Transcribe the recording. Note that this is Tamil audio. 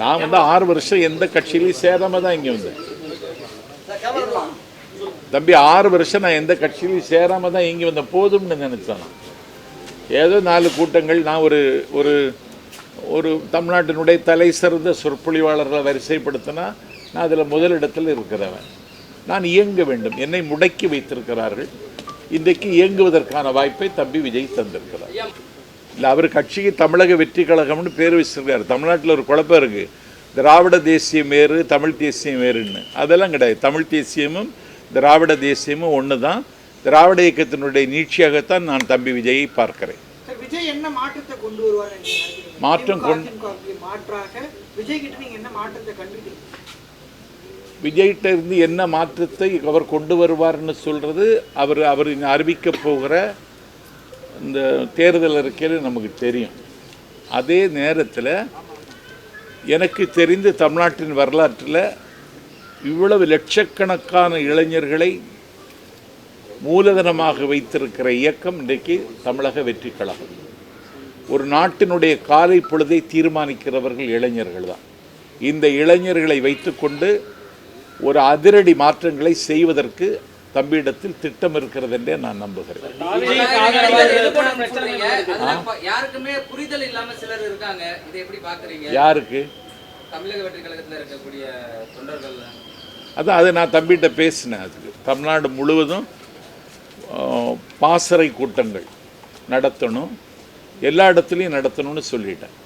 நான் வந்து ஆறு வருஷம் எந்த கட்சியிலையும் சேராம தான் இங்கே வந்தேன். தம்பி ஆறு வருஷம் நான் எந்த கட்சியிலையும் சேராம தான் இங்கே வந்தேன். போதும்னு நினைச்சேன் ஏதோ நாலு கூட்டங்கள் நான் ஒரு ஒரு ஒரு தமிழ்நாட்டினுடைய தலை சிறந்த சொற்பொழிவாளர்களை வரிசைப்படுத்தினா நான் அதில் முதலிடத்தில் இருக்கிறவன். நான் இயங்க வேண்டும். என்னை முடக்கி வைத்திருக்கிறார்கள். இன்றைக்கு இயங்குவதற்கான வாய்ப்பை தம்பி விஜய் தந்திருக்கிறார். இல்லை அவர் கட்சிக்கு தமிழக வெற்றி கழகம்னு பேர் வச்சிருக்காரு. தமிழ்நாட்டில் ஒரு குழப்பம் இருக்குது திராவிட தேசியம் வேறு தமிழ் தேசியம் வேறுன்னு அதெல்லாம் கிடையாது. தமிழ் தேசியமும் திராவிட தேசியமும் ஒன்று தான் திராவிட இயக்கத்தினுடைய நீட்சியாகத்தான் நான் தம்பி விஜயை பார்க்கிறேன்? மாற்றம் கொண்டு- விஜய்கிட்ட இருந்து என்ன மாற்றத்தை அவர் கொண்டு வருவார்னு சொல்கிறது அவர் அவர் இங்க அறிவிக்க போகிற இந்த தேர்தல் அறிக்கையில் நமக்கு தெரியும். அதே நேரத்தில் எனக்கு தெரிந்து தமிழ்நாட்டின் வரலாற்றில் இவ்வளவு லட்சக்கணக்கான இளைஞர்களை மூலதனமாக வைத்திருக்கிற இயக்கம் இன்றைக்கு தமிழக வெற்றி கழகம். ஒரு நாட்டினுடைய காலை பொழுதை தீர்மானிக்கிறவர்கள் இளைஞர்கள் தான். இந்த இளைஞர்களை வைத்துக்கொண்டு ஒரு அதிரடி மாற்றங்களை செய்வதற்கு தம்பியிடத்தில் திட்டம் இருக்கிறது என்றே நான் நம்புகிறேன் யாருக்குமே புரிதல் இல்லாம சிலர் இருக்காங்க. இதை எப்படி பாக்குறீங்க? யாருக்கு? தமிழக வெற்றி கழகத்துல இருக்கக்கூடிய தொண்டர்கள். அதான் அதை நான் தம்பிகிட்ட பேசினேன் அதுக்கு. தமிழ்நாடு முழுவதும் பாசறை கூட்டங்கள் நடத்தணும். எல்லா இடத்துலையும் நடத்தணும்னு சொல்லிட்டேன்.